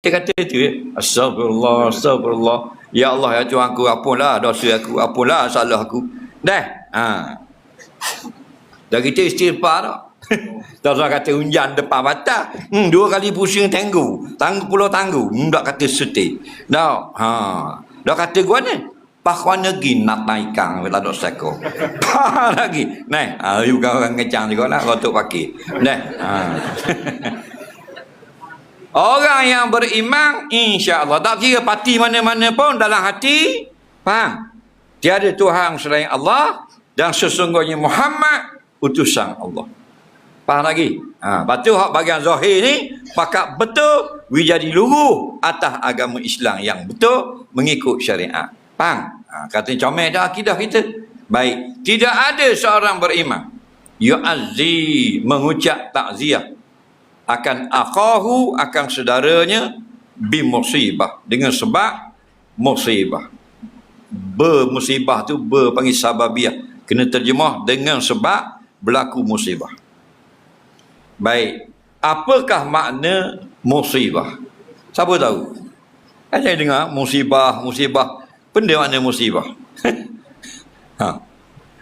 Dia kata tu ya. Astagfirullah, astagfirullah. Ya Allah, ya Tuhan aku, apalah dosa aku, apalah salah aku. Dah. Ha. Dah kita istighfar tak? Tak usah kata unjan depan mata. Hmm, dua kali pusing tanggu. Tanggu pulau tanggu. Hmm, tak kata setik. Dah. Ha. Dah kata gua ni. Pakuan lagi nak naikkan bila dok seko. Pa lagi. Nah, ha, you kan orang ngecang juga lah rotok pakai. Nah. Ha. Orang yang beriman insya-Allah tak kira parti mana-mana pun dalam hati faham. Tiada Tuhan selain Allah dan sesungguhnya Muhammad utusan Allah. Faham lagi? Ha, lepas tu hak bagian zahir ni pakat betul we jadi luruh atas agama Islam yang betul mengikut syariat. Faham? Ha, kata comel dah akidah kita. Baik, tidak ada seorang beriman yu'azzi mengucap takziah akan akahu akan saudaranya bimusibah. Dengan sebab musibah. Bermusibah tu ber panggil sababiah. Kena terjemah dengan sebab berlaku musibah. Baik. Apakah makna musibah? Siapa tahu? Kan saya dengar musibah musibah. Benda makna musibah. Ha.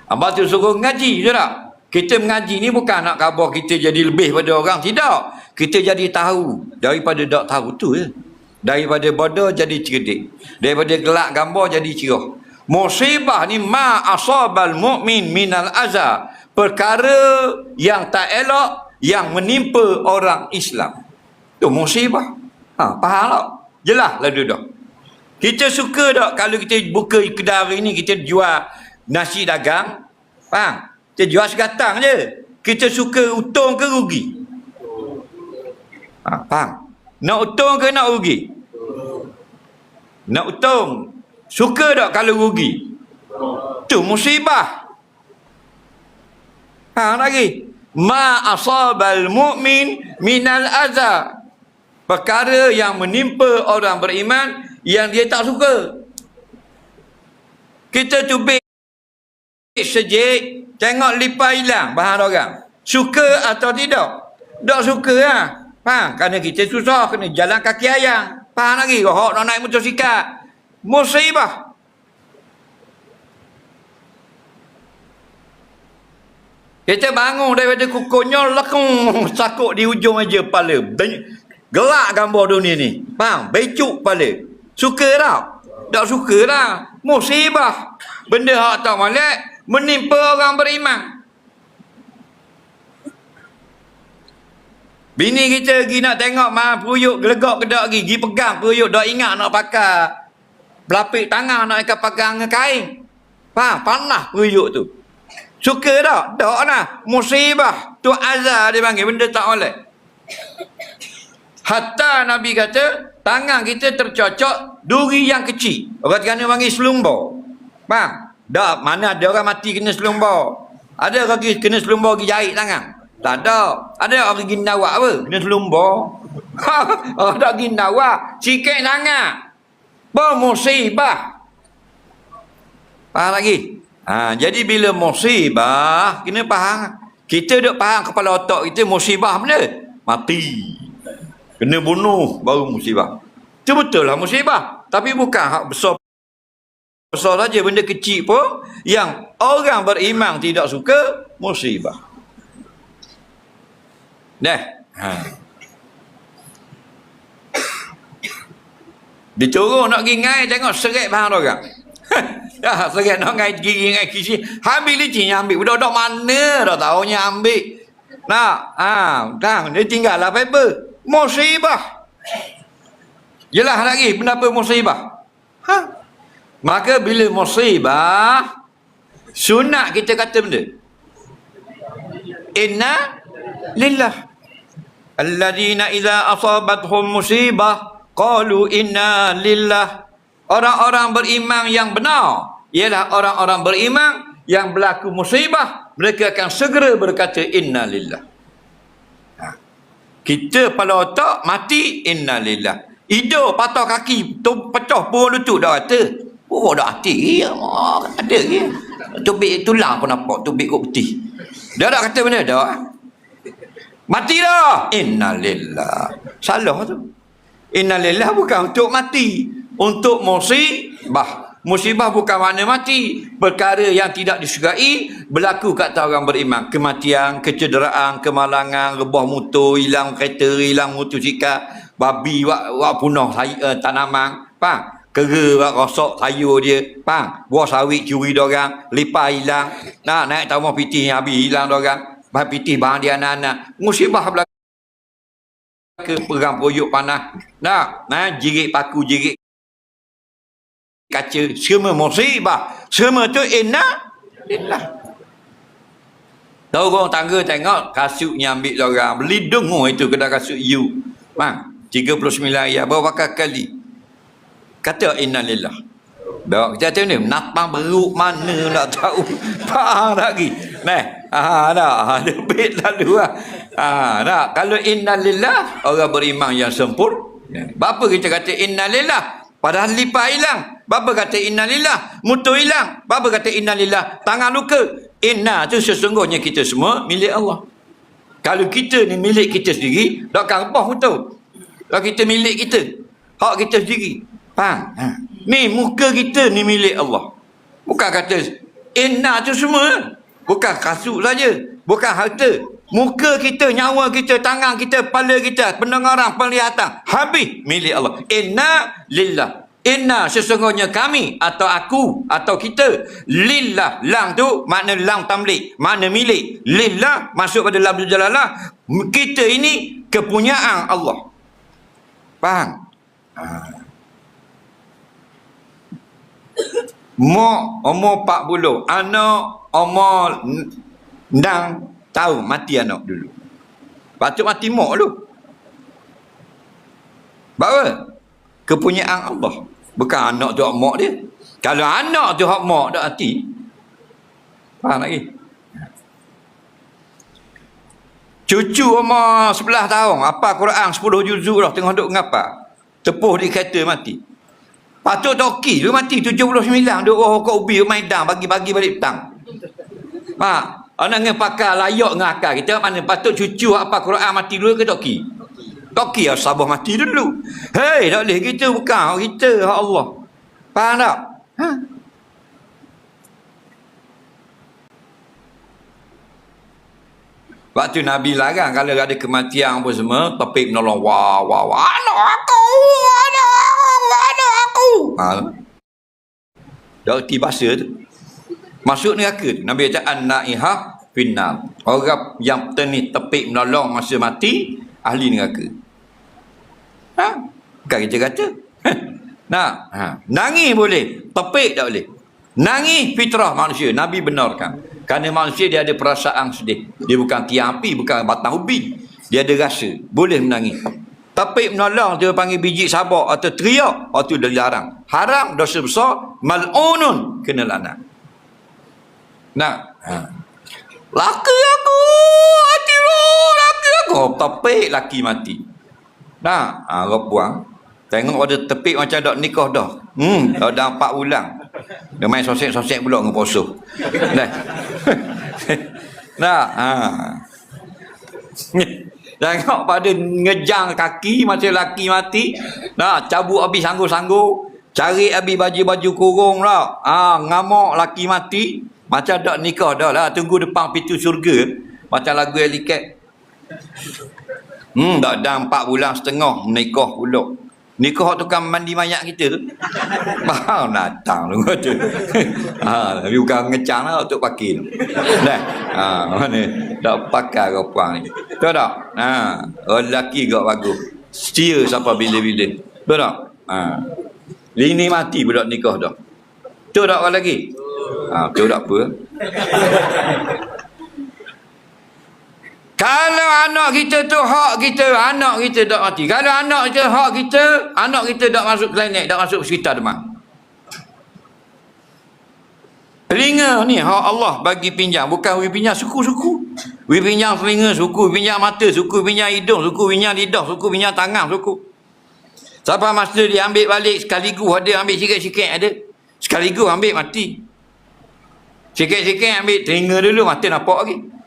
Abang tu suruh ngaji je tak? Kita mengaji ni bukan nak khabar kita jadi lebih pada orang. Tidak. Kita jadi tahu. Daripada tak tahu tu je. Daripada bodoh jadi cerdik. Daripada gelak gambar jadi cerah. Musibah ni ma asabal mu'min minal azza. Perkara yang tak elok yang menimpa orang Islam. Tu musibah. Ha, faham tak? Jelas lah dah. Kita suka tak kalau kita buka kedai hari ni kita jual nasi dagang, faham? Kita jual segatang je. Kita suka untung ke rugi? Ha, faham? Nak untung ke nak rugi? Nak untung. Suka tak kalau rugi? Tu musibah. Ha, lagi. Ma asabal mu'min minal azab. Perkara yang menimpa orang beriman yang dia tak suka. Kita tubik sejik, tengok lipat hilang bahan orang. Suka atau tidak? Tak suka lah. Faham? Kerana kita susah, kena jalan kaki ayam. Faham lagi? Hak nak naik motosikal. Musibah. Kita bangun daripada kukunya, lekung sakut di ujung aja kepala. Gelak gambar dunia ni. Faham? Becuk kepala. Suka tak? Tak suka lah. Musibah. Benda hak tak malik, menimpa orang beriman. Bini kita pergi nak tengok mah peruyuk gelegak kedak lagi, pergi pegang peruyuk dak ingat nak pakai belapik tangan nak ikat pegang kain. Faham? Panah peruyuk tu. Suka tak? Tak lah. Musibah. Tu azab dia panggil. Benda tak boleh. Hatta Nabi kata, tangan kita tercocok duri yang kecil. Orang kena panggil selumbur. Faham? Tak, mana ada orang mati kena selumbur. Ada orang kena selumbur pergi jahit tangan. Tak ada. Ada orang pergi nawak apa? Orang tak pergi nawak. Sikit tangan. Bermusibah. Faham lagi? Ha, jadi bila musibah, kena faham. Kita duk faham kepala otak kita musibah benda. Mati. Kena bunuh baru musibah. Itu betul lah musibah. Tapi bukan hak besar besar saja benda kecil pun yang orang beriman tidak suka musibah. Dah. Ha. Dicurung nak pergi ngai tengok seret bahan orang. ya, seret nak ngai gigi ngai kisi. Ambil licin ambil. Budak-budak mana dah tahu nya ambil. Nah, ha, dah dia tinggal lah paper. Musibah. Jelas lagi kenapa musibah? Ha? Maka bila musibah sunat kita kata benda. Inna lillah. Alladhina idza asabathum musibah qalu inna lillah. Orang-orang beriman yang benar ialah orang-orang beriman yang berlaku musibah mereka akan segera berkata inna lillah. Ha. Kita pada otak mati inna lillah. Hidup patah kaki tu pecah pun lutut dah kata. Oh, dah hati. Oh, ada ke? Tubik tulang pun nampak. Tubik kok putih. Dia dah kata benda dah. Mati dah. Innalillah. Salah tu. Innalillah bukan untuk mati. Untuk musibah. Musibah bukan makna mati. Perkara yang tidak disukai berlaku kat atas orang beriman. Kematian, kecederaan, kemalangan, rebah motor, hilang kereta, hilang motosikal, babi wak, wak punah uh, tanaman. Faham? Kera wak rosak sayur dia. Faham? Buah sawit curi dorang, lipas hilang. Nah, naik tambah pitih habis hilang dorang. Bahan pitih bahan dia anak-anak. Musibah berlaku ke perang poyok panas. Nah, nah jirik paku jirik kaca semua musibah. Semua tu inna lillah. Tahu orang tangga tengok kasutnya ambil orang. Beli dengar itu kedai kasut you. Bang, 39 ayat berapa kali? Kata inna kita tahu ni, napang beruk mana nak tahu. Faham lagi. Nah, ah, dah, ada bait lalu lah. Ah, dah. Kalau inna lillah, orang beriman yang sempur. Bapa kita kata inna lillah? Padahal lipat hilang. Bapa kata inna lillah? Mutu hilang. Bapa kata inna lillah? Tangan luka. Inna tu sesungguhnya kita semua milik Allah. Kalau kita ni milik kita sendiri, takkan apa mutu. Kalau kita milik kita, hak kita sendiri. Faham? Ha. Ni muka kita ni milik Allah. Bukan kata inna tu semua. Bukan kasut saja. Bukan harta. Muka kita, nyawa kita, tangan kita, kepala kita, pendengaran, penglihatan. Habis milik Allah. Inna lillah. Inna sesungguhnya kami atau aku atau kita. Lillah. Lang tu makna lang tamlik. Makna milik. Lillah masuk pada lafzul jalalah. Kita ini kepunyaan Allah. Faham? Ha. Mak umur 40, anak umur 6 tahun mati anak dulu. Patut mati mak dulu. Bawa kepunyaan Allah. Bukan anak tu hak mak dia. Kalau anak tu hak mak dak hati. Faham lagi? Cucu umur 11 tahun, apa Quran 10 juzuk dah tengah duk ngapa? Tepuh di kereta mati. Patut toki tu mati 79 duk oh kau ubi main dang bagi-bagi balik petang. Ha, anak dengan pakar layak dengan akal kita mana patut cucu apa Quran mati dulu ke toki? Toki ya sabah mati dulu. Hei, tak boleh kita bukan kita hak Allah. Faham tak? Ha? Waktu Nabi larang kalau ada kematian apa semua, topik menolong. Wah, wah, wah. Anak aku, anak. Ha. Dah erti bahasa tu. Masuk neraka tu. Nabi kata, An-na'iha finnal. Orang yang ni tepik menolong masa mati, ahli neraka. Ha? Bukan kita kata. nah, ha. Nangis boleh. Tepik tak boleh. Nangis fitrah manusia. Nabi benarkan. Kerana manusia dia ada perasaan sedih. Dia bukan tiang api, bukan batang ubi. Dia ada rasa. Boleh menangis. Tapi menolong dia panggil biji sabak atau teriak. Itu dah dilarang. Haram dosa besar. Mal'unun. Kena lanat. Nah. Ha. Laki aku. Hati. Laki aku. Oh, tapi laki mati. Nah. Ha, buang. Tengok ada tepik macam dak nikah dah. Hmm. Dah empat bulan. Dia main sosek-sosek pula dengan posuh. Nah. nah, ha. Tengok pada ngejang kaki macam laki mati. Nah, cabut habis sanggup-sanggup. Cari habis baju-baju kurung lah. Ha, ngamuk laki mati. Macam tak nikah dah lah. Tunggu depan pintu syurga. Macam lagu Eliket. Hmm, dah dah empat bulan setengah menikah pula. Nikah tu kan mandi mayat kita tu. Faham datang tu kata. ha, tapi bukan ngecang lah untuk pakai tu. Dah. Ha, mana? Tak pakai kau puang ni. Tahu tak? Ha, orang lelaki kau bagus. Setia sampai bila-bila. Tahu tak? Ha. Lini mati budak nikah dah. Tahu tak orang lagi? Ha, tahu tak apa? Kalau anak kita tu hak kita, anak kita tak mati. Kalau anak kita hak kita, anak kita tak masuk klinik, tak masuk sekitar demam. Telinga ni hak Allah bagi pinjam. Bukan we pinjam suku-suku. We pinjam telinga suku, pinjam mata suku, pinjam hidung suku, pinjam lidah suku, pinjam tangan suku. Siapa masa dia ambil balik sekaligus ada ambil sikit-sikit ada. Sekaligus ambil mati. Sikit-sikit ambil telinga dulu mati nampak lagi.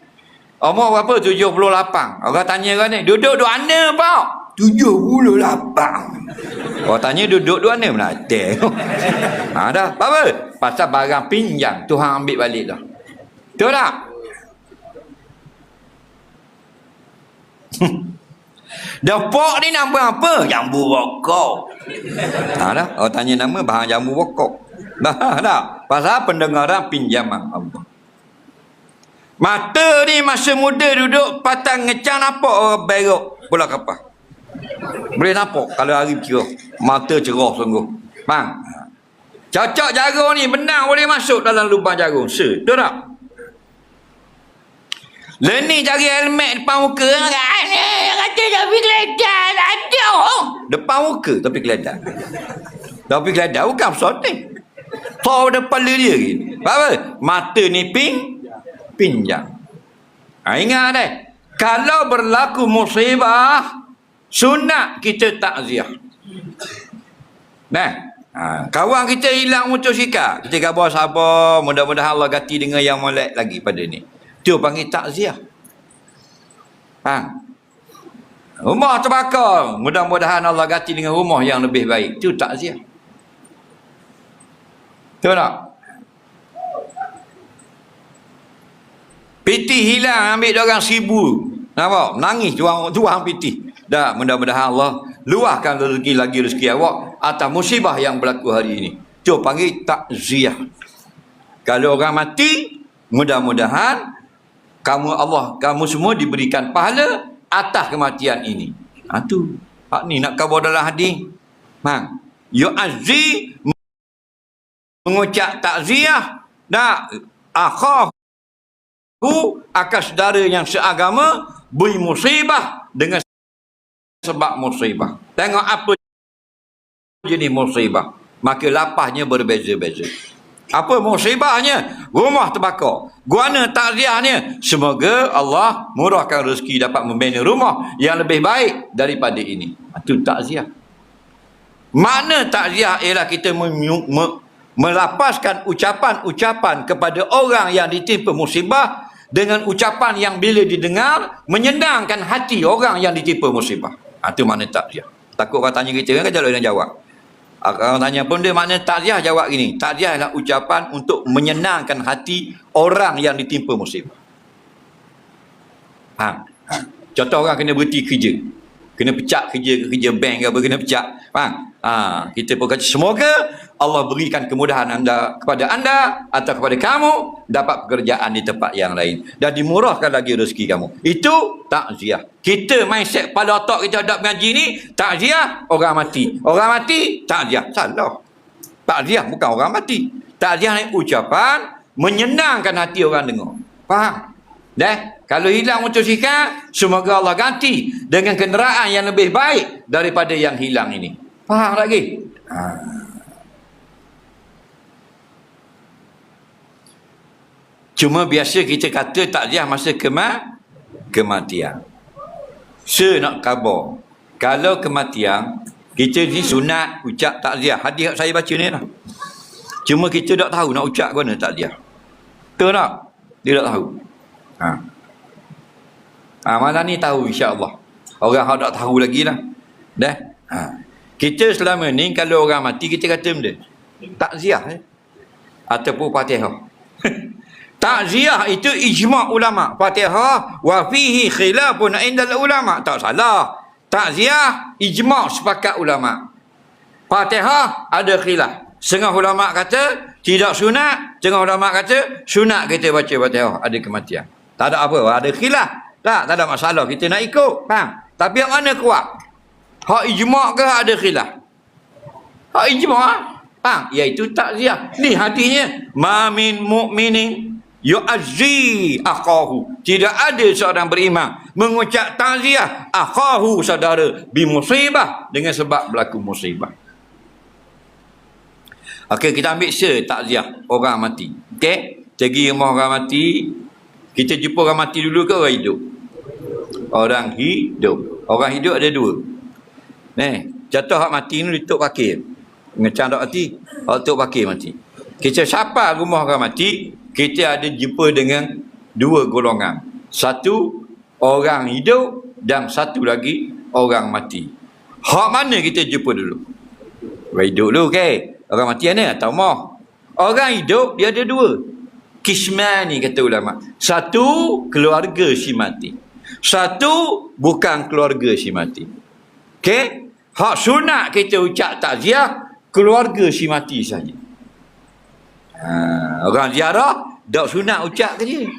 Umur berapa? 78. Orang tanya kan ni. Duduk duduk mana pak? Tujuh puluh lapan. Orang tanya duduk dua ni Melati. ha, dah. Apa? Pasal barang pinjam. Tuhan ambil balik dah. Betul tak? Dapok ni nama apa? Jambu bokok. Ha dah. Orang tanya nama bahan jambu bokok. Dah dah. Pasal pendengaran pinjaman Allah. Mata ni masa muda duduk patang ngecang nampak orang berok bola kapal. Boleh nampak kalau hari kira. Mata cerah sungguh. Faham? Cocok jagung ni benang boleh masuk dalam lubang jagung. Se, betul tak? Leni cari helmet depan muka. Kata tapi kelihatan. Ada. Depan muka tapi kelihatan. Tapi kelihatan bukan shooting. Tahu depan dia ni. Apa? Mata ni ping. Pinjam. Ha, ingat deh. Kalau berlaku musibah. Sunat kita takziah. Nah. Ha, kawan kita hilang motosikal. Kita khabar sabar. Mudah-mudahan Allah ganti dengan yang molek lagi pada ni. Itu panggil takziah. Faham? Rumah terbakar. Mudah-mudahan Allah ganti dengan rumah yang lebih baik. Itu takziah. Betul tak? Piti hilang ambil dia orang seribu. Nampak? Nangis tuang, tuang piti. Dah mudah-mudahan Allah luahkan rezeki lagi rezeki awak atas musibah yang berlaku hari ini. Itu panggil takziah. Kalau orang mati, mudah-mudahan kamu Allah, kamu semua diberikan pahala atas kematian ini. Ha tu. Pak ni nak khabar dalam hadis. Ha. Yu'azzi mengucap takziah dak akhahu akan saudara yang seagama beri musibah dengan sebab musibah. Tengok apa jenis musibah. Maka lapasnya berbeza-beza. Apa musibahnya? Rumah terbakar. Guana takziahnya. Semoga Allah murahkan rezeki dapat membina rumah yang lebih baik daripada ini. Itu takziah. Mana takziah ialah kita melapaskan ucapan-ucapan kepada orang yang ditimpa musibah dengan ucapan yang bila didengar menyenangkan hati orang yang ditimpa musibah. Itu mana takziah. Takut orang tanya kita kan kalau dia jawab. Orang tanya pun dia makna takziah jawab gini. Takziah adalah ucapan untuk menyenangkan hati orang yang ditimpa musibah. Ha. Contoh orang kena berhenti kerja. Kena pecah kerja ke kerja bank ke apa kena pecah. Faham? Ha. Kita pun kata semoga Allah berikan kemudahan anda kepada anda atau kepada kamu dapat pekerjaan di tempat yang lain dan dimurahkan lagi rezeki kamu. Itu takziah. Kita mindset pada otak kita ada mengaji ni takziah orang mati. Orang mati takziah. Salah. Takziah bukan orang mati. Takziah ni ucapan menyenangkan hati orang dengar. Faham? Dah, kalau hilang motosikal, semoga Allah ganti dengan kenderaan yang lebih baik daripada yang hilang ini. Faham lagi? Ha. Cuma biasa kita kata takziah masa kema kematian. Se nak khabar. Kalau kematian, kita ni sunat ucap takziah. Hadis saya baca ni lah. Cuma kita tak tahu nak ucap mana takziah. Betul tak? Dia tak tahu. Ha. Ha, malam ni tahu insya-Allah. Orang yang tak tahu lagi lah. Dah. Ha. Kita selama ni kalau orang mati kita kata benda. Takziah eh? Ataupun Fatihah. Takziah itu ijma' ulama. Fatihah wa fihi khilafun indal ulama. Tak salah. Takziah ijma' sepakat ulama. Fatihah ada khilaf. Setengah ulama kata tidak sunat, setengah ulama kata sunat kita baca Fatihah ada kematian. Tak ada apa, ada khilaf. Tak, tak ada masalah kita nak ikut. Faham? Tapi yang mana kuat? Hak ijma' ke ada khilaf? Hak ijma' Faham? Iaitu takziah. Ni hatinya. Ma min mu'minin yu'azzi akhahu tidak ada seorang beriman mengucap takziah akhahu saudara bi musibah dengan sebab berlaku musibah okey kita ambil se takziah orang mati okey pergi rumah orang mati kita jumpa orang mati dulu ke orang hidup orang hidup orang hidup ada dua ni jatuh hak mati ni dituk pakir ngecang tak mati hak tok pakir mati kita siapa rumah orang mati kita ada jumpa dengan dua golongan. Satu orang hidup dan satu lagi orang mati. Hak mana kita jumpa dulu? Orang hidup dulu, okey. Orang mati mana? Tahu mah. Orang hidup, dia ada dua. Kismani kata ulama. Satu, keluarga si mati. Satu, bukan keluarga si mati. Okey? Hak sunat kita ucap takziah, keluarga si mati saja. Ha, orang ziarah, tak sunat ucap ke dia.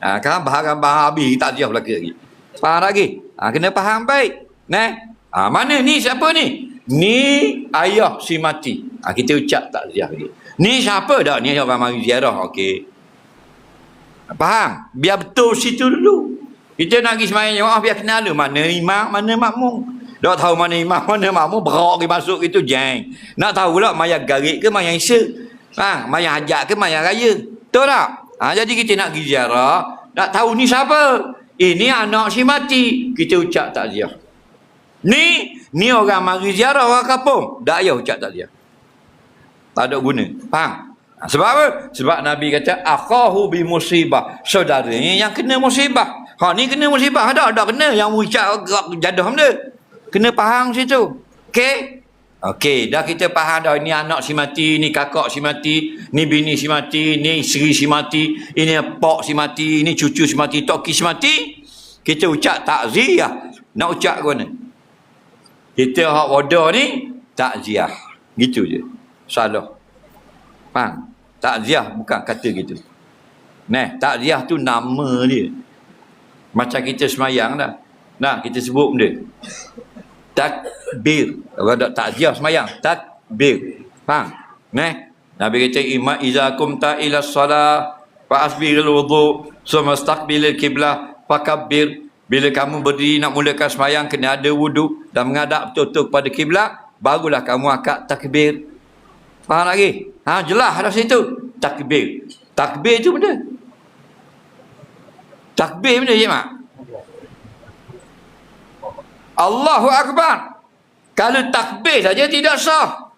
Ha, kan bahagian-bahagian habis takziah belaka lagi. Faham lagi? Ha, kena faham baik. Nah, ha, mana ni siapa ni? Ni ayah si mati. Ha, kita ucap takziah dia. Ni siapa dah? Ni orang mari ziarah. Okey. Faham? Biar betul situ dulu. Kita nak pergi semayang jemaah biar kenal dulu. Mana imam, mana makmum. Tak tahu mana imam, mana makmum. Berak pergi masuk itu jeng. Nak tahu pula maya garik ke maya isya. Ha, maya hajat ke maya raya. Betul tak? Ha, jadi kita nak pergi ziarah. Nak tahu ni siapa? Ini anak si mati. Kita ucap takziah. Ni, ni orang mari ziarah orang kampung. Tak payah ucap takziah. Tak ada guna. Faham? Sebab apa? Sebab Nabi kata, Akhahu bi musibah. Saudaranya yang kena musibah. Ha, ni kena musibah. Ada, ada kena. Yang ucap jadah benda. Kena faham situ. Okey? Okey, dah kita faham dah. Ini anak si mati, ni kakak si mati, ni bini si mati, ni isteri si mati, ini pak si mati, ini cucu si mati, toki si mati. Kita ucap takziah. Nak ucap ke mana? Kita hak wadah ni, takziah. Gitu je. Salah. Faham? Takziah bukan kata gitu. Nah, takziah tu nama dia. Macam kita semayang dah. Nah, kita sebut benda. Takbir. Kalau tak takziah semayang. Takbir. Faham? Nah, Nabi kata, Ima iza kumta ila salah, fa asbiril wudu, summa staqbilil kiblah, fakabbir. Bila kamu berdiri nak mulakan semayang, kena ada wudu dan menghadap betul-betul kepada kiblat, barulah kamu akad takbir. Faham lagi? Ha, jelas ada situ. Takbir. Takbir tu benda. Takbir benda je, Mak. Allahu Akbar. Kalau takbir saja tidak sah.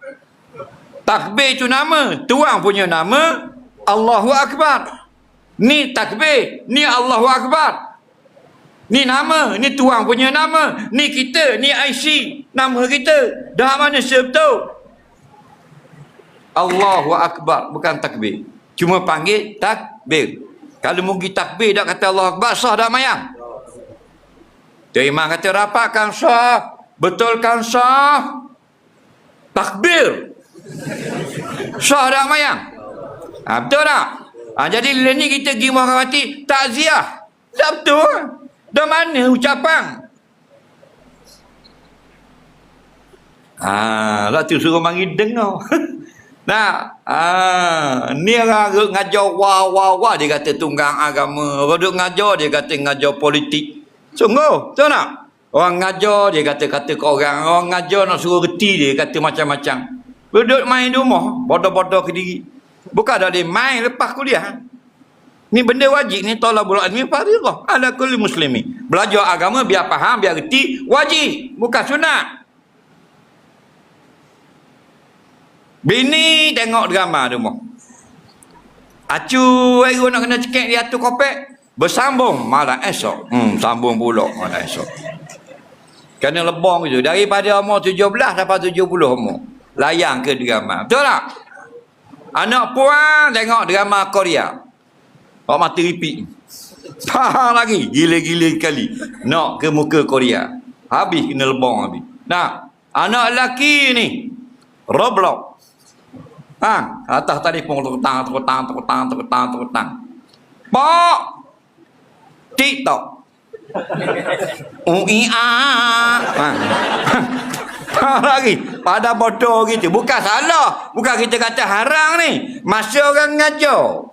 Takbir itu nama. Tuang punya nama. Allahu Akbar. Ni takbir. Ni Allahu Akbar. Ni nama. Ni tuang punya nama. Ni kita. Ni IC. Nama kita. Dah mana sebetul? Allahu Akbar. Bukan takbir. Cuma panggil takbir. Kalau mungkin takbir tak kata Allah Akbar. Sah tak mayang? Dia imam kata rapatkan sah. Betulkan sah. Takbir. Sah tak mayang? Ha, betul tak? Ha, jadi bila ni kita pergi muhammad mati. Takziah. Tak betul. Dah mana ucapan? Ah, lah tu suruh mari dengar. nah, ah, ni orang ngajar wah wah wah dia kata tunggang agama. Orang duk ngajar dia kata ngajar politik. Sungguh, betul tak? Orang ngajar dia kata kata ke orang. Orang ngajar nak suruh reti dia kata macam-macam. Duduk main di rumah, bodoh-bodoh ke diri. Bukan dah dia main lepas kuliah. Ni benda wajib ni talabul ilmi fardhah ala kulli muslimi. Belajar agama biar faham, biar reti, wajib, bukan sunat. Bini tengok drama di rumah. Acu ayo nak kena cekek di atas kopek, bersambung malam esok. Hmm, sambung pula malam esok. Kena lebong itu daripada umur 17 sampai 70 umur. Layang ke drama. Betul tak? Anak puan tengok drama Korea. Awak mati repeat. Faham lagi. Gila-gila kali. Nak ke muka Korea. Habis kena lebong habis. Nah. Anak lelaki ni. Roblox. Ha, atas tadi pun terketang, terketang, terketang, terketang, terketang. Pak. TikTok. UIA. Ha. ha. lagi. Pada bodoh gitu. Bukan salah. Bukan kita kata haram ni. Masa orang ngajar.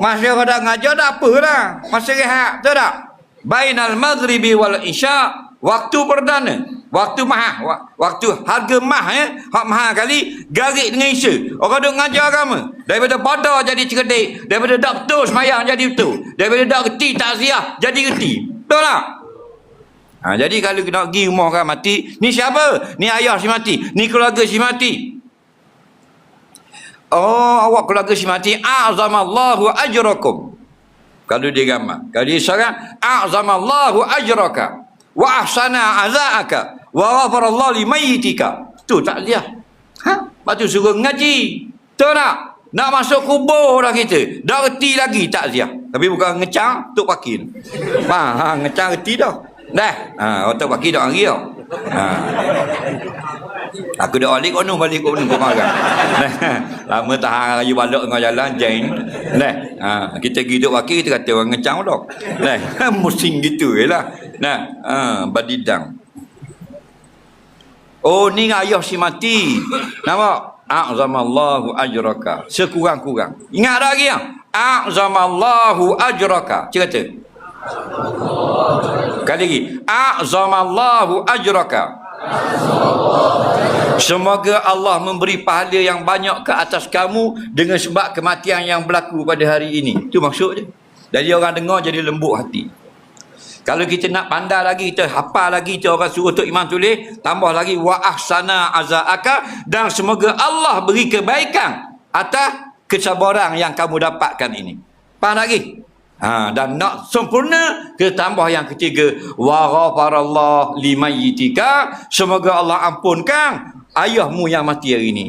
Masa kada ngajar tak apa lah. Masa rehat, betul tak? Bainal maghribi wal isya waktu perdana. Waktu mahal, waktu harga mah ya, hak mahal kali garik dengan isya. Orang duk ngajar agama. Daripada pada jadi cerdik, daripada tak betul semayang jadi betul. Daripada tak reti takziah jadi reti. Betul tak? Ha, jadi kalau nak pergi rumah orang mati, ni siapa? Ni ayah si mati, ni keluarga si mati. Oh, awak keluarga si mati. A'zamallahu ajrakum. Kalau dia gambar. Kalau dia seorang. A'zamallahu ajraka. Wa ahsana azaaka wa ghafarallahu limayyitika. Tu takziah. Ha? Lepas tu suruh ngaji. Tak? Nak masuk kubur dah kita. Dah reti lagi takziah. Tapi bukan ngecang, tuk pakin. Ha, ha ngecang reti dah. Dah. Ha, tuk pakin dah hari. Ha. Aku dah balik kono balik kono marah. Lama tahan raya balok dengan jalan jain. Nah, ha, kita pergi duduk wakil kita kata orang ngecang dah. Nah, musim gitu jelah. Nah, ha, badidang. Oh ni ayah si mati. Nama A'zamallahu ajraka. Sekurang-kurang. Ingat tak lagi ya? A'zamallahu ajraka. Cerita. Kali lagi. A'zamallahu ajraka. Semoga Allah memberi pahala yang banyak ke atas kamu dengan sebab kematian yang berlaku pada hari ini. Itu maksud dia. Jadi orang dengar jadi lembut hati. Kalau kita nak pandai lagi, kita hafal lagi, kita orang suruh Tok Imam tulis, tambah lagi wa ahsana azaaka dan semoga Allah beri kebaikan atas kesabaran yang kamu dapatkan ini. Faham lagi? Ha, dan nak sempurna kita tambah yang ketiga wa ghafarallah limayyitika semoga Allah ampunkan ayahmu yang mati hari ini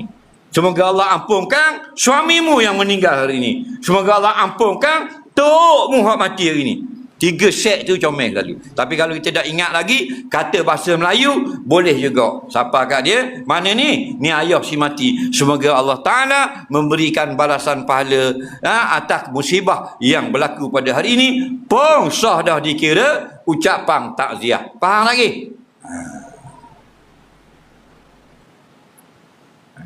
semoga Allah ampunkan suamimu yang meninggal hari ini semoga Allah ampunkan tokmu yang mati hari ini Tiga set tu comel lalu. Tapi kalau kita dah ingat lagi, kata bahasa Melayu, boleh juga. Siapa kat dia? Mana ni? Ni ayah si mati. Semoga Allah Ta'ala memberikan balasan pahala ha, atas musibah yang berlaku pada hari ini. Pong sah dah dikira ucapan takziah. Faham lagi? Ha.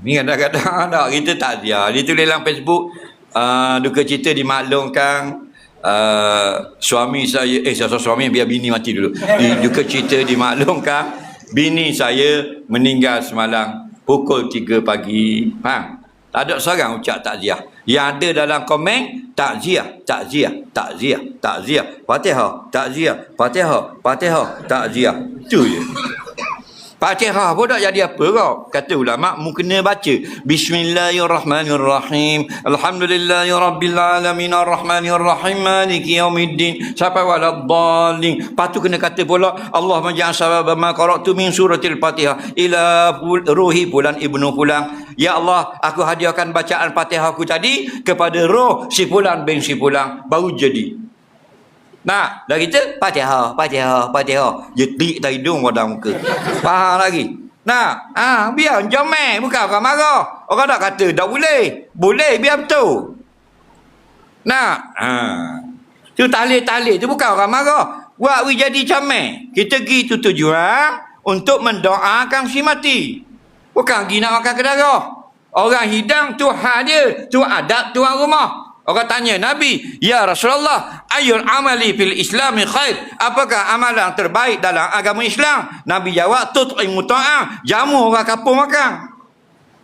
Ni kadang-kadang tak, kita takziah. Dia tulis dalam Facebook, uh, duka cita dimaklumkan uh, suami saya eh saya suami biar bini mati dulu. Di duka cerita dimaklumkan bini saya meninggal semalam pukul 3 pagi. Faham? Tak ada seorang ucap takziah. Yang ada dalam komen takziah takziah takziah takziah fatihah takziah fatihah fatihah takziah. Tu je Fatihah pun tak jadi apa kau. Kata ulama mu kena baca Bismillahirrahmanirrahim. Alhamdulillahirabbil arrahmanirrahim maliki yaumiddin. Sampai waladdallin. Lepas tu kena kata pula Allah maja'al sabab ma qara'tu min suratil Fatihah ila ruhi pulan ibnu pulang. Ya Allah, aku hadiahkan bacaan Fatihah aku tadi kepada roh si pulan bin si pulang baru jadi. Nah, dah kita Fatihah, Fatihah, Fatihah. Jetik tak hidung pada muka. Faham lagi. Nah, ah, biar jomel, bukan orang marah. Orang tak kata tak boleh. Boleh, biar betul. Nah, ah. Tu tahlil-tahlil tu bukan orang marah. Buat we jadi comel. Kita pergi tu tujuan untuk mendoakan si mati. Bukan pergi nak makan kedarah. Orang hidang tu hal dia. Tu adab tuan rumah. Orang tanya Nabi, Ya Rasulullah, ayul amali fil islami khair. Apakah amalan terbaik dalam agama Islam? Nabi jawab, tut'imu ta'am. Jamu orang kapung makan.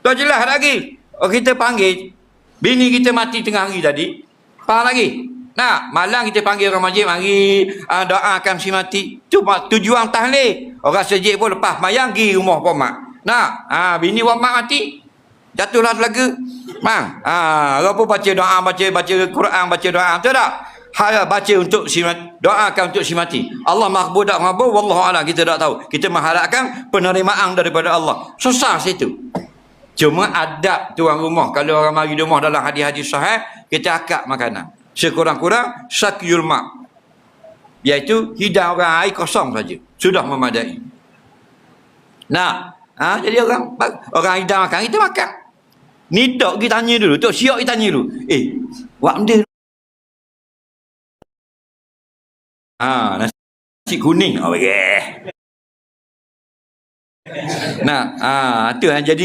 Tu jelas lagi. Oh, kita panggil, bini kita mati tengah hari tadi. Faham lagi? Nah, malam kita panggil orang majlis, mari uh, doakan si mati. Cuma tujuan tahlil. Orang sejik pun lepas mayang pergi rumah pomak. Nah, uh, bini wamak mati. Jatuhlah lagu. Mang, ha, orang pun baca doa, baca baca Quran, baca doa, betul tak? Ha, baca untuk si doakan untuk si mati. Allah makbul tak makbul, wallahu a'lam kita tak tahu. Kita mengharapkan penerimaan daripada Allah. Susah situ. Cuma adab tuan rumah kalau orang mari rumah dalam hadis-hadis sahih, kita akak makanan. Sekurang-kurang sakyul mak. Iaitu hidang orang air kosong saja. Sudah memadai. Nah, ha, jadi orang orang hidang makan, kita makan. Ni tok kita tanya dulu. Tok siap kita tanya dulu. Eh, buat benda. Ha, nasi kuning. Oh, yeah. Nah, ah, tu yang jadi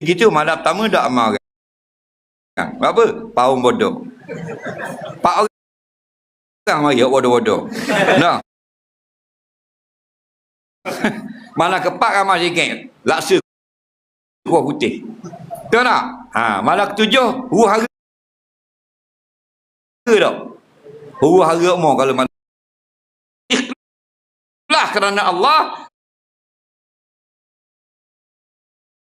Gitu malam pertama tak amal kan? Apa? Paum bodoh. Pak orang mari bodoh-bodoh. Nah. Malah kepak ramah sikit. Laksa kuah putih. Tahu tak? Ha, malah ketujuh, huru hara. Huru hara mau kalau malah. Ikhlas kerana Allah,